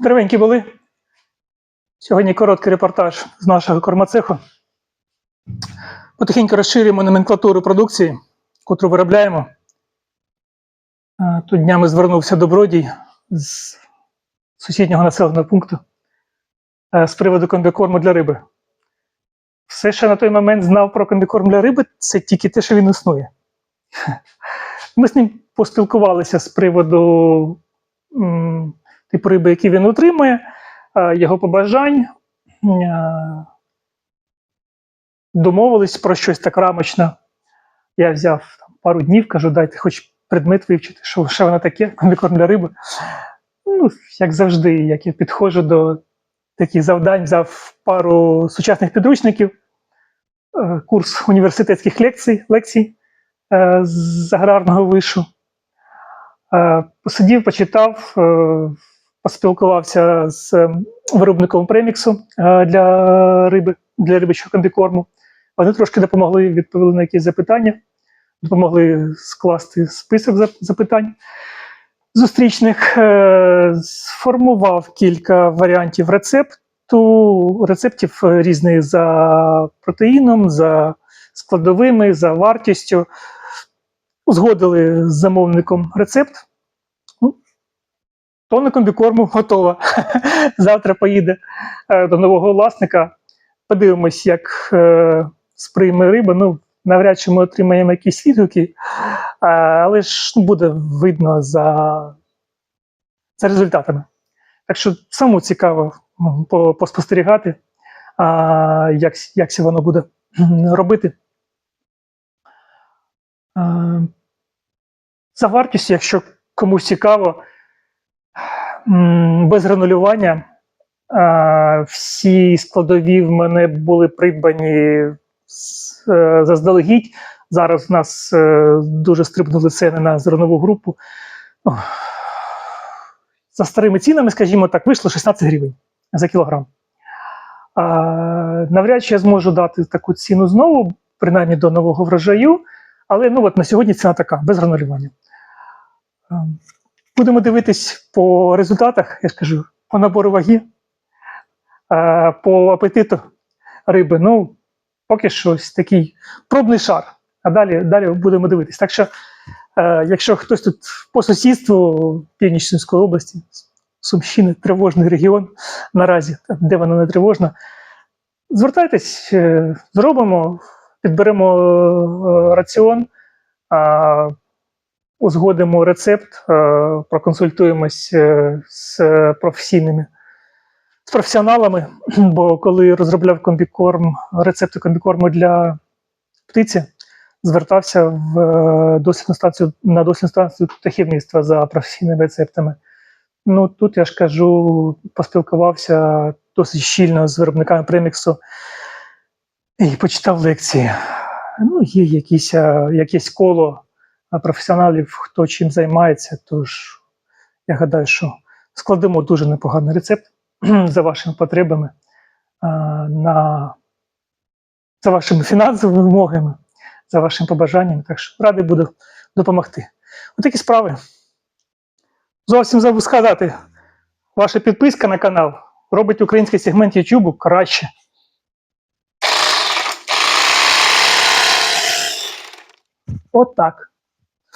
Здоровенькі були. Сьогодні короткий репортаж з нашого кормоцеху. Потихеньку розширюємо номенклатуру продукції, котру виробляємо. Тут днями звернувся добродій з сусіднього населеного пункту е, з приводу комбікорму для риби. Все, що на той момент знав про комбікорм для риби, це тільки те, що він існує. Ми з ним поспілкувалися з приводу типу риби, які він утримує, е, його побажань. Е, Домовились про щось так рамочно. Я взяв там, пару днів, кажу, дайте хоч предмет вивчити, що, що воно таке, комбікорм для риби. Ну, як завжди, як я підходжу до таких завдань, взяв пару сучасних підручників, е, курс університетських лекцій, лекцій з аграрного вишу. Посидів, почитав, поспілкувався з е, виробником преміксу е, для риби, для рибичого комбікорму. Вони трошки допомогли, відповіли на якісь запитання, допомогли скласти список запитань зустрічних, е, сформував кілька варіантів рецепту, рецептів е, різних за протеїном, за складовими, за вартістю. Узгодили з замовником рецепт. Ну, Тонна комбікорму готова. Завтра поїде е, до нового власника. Подивимось, як е, сприйме риба. Ну, навряд чи ми отримаємо якісь відгуки, але ж ну, буде видно за, за результатами. Так що самому цікаво по- поспостерігати, як, як це воно буде робити. За вартістю, якщо комусь цікаво, без гранулювання. Всі складові в мене були придбані е, заздалегідь. Зараз в нас е, дуже стрибнули ціни на зернову групу. За старими цінами, скажімо так, вийшло 16 гривень за кілограм. Навряд чи я зможу дати таку ціну знову, принаймні до нового врожаю. Але ну, от на сьогодні ціна така, без гранулювання. Будемо дивитись по результатах, я ж кажу, по набору ваги, по апетиту риби. Ну, поки що ось такий пробний шар. А далі, далі будемо дивитись. Так що, е, якщо хтось тут по сусідству Північної області, Сумщини, тривожний регіон наразі, де вона не тривожна, звертайтесь, е, зробимо, підберемо е, раціон, узгодимо рецепт, е, проконсультуємось е, з професійними з професіоналами, бо коли розробляв комбікорм, рецепти комбікорму для птиці, звертався в е, дослідну станцію на дослідну станцію птахівництва за професійними рецептами. Ну тут я ж кажу, поспілкувався досить щільно з виробниками преміксу і почитав лекції. Ну, є якісь, якесь коло професіоналів, хто чим займається. Тож я гадаю, що складемо дуже непоганий рецепт за вашими потребами, на, за вашими фінансовими вимогами, за вашими побажаннями. Так що радий буду допомогти. Отакі справи. Зовсім забув сказати, ваша підписка на канал робить український сегмент YouTube краще. От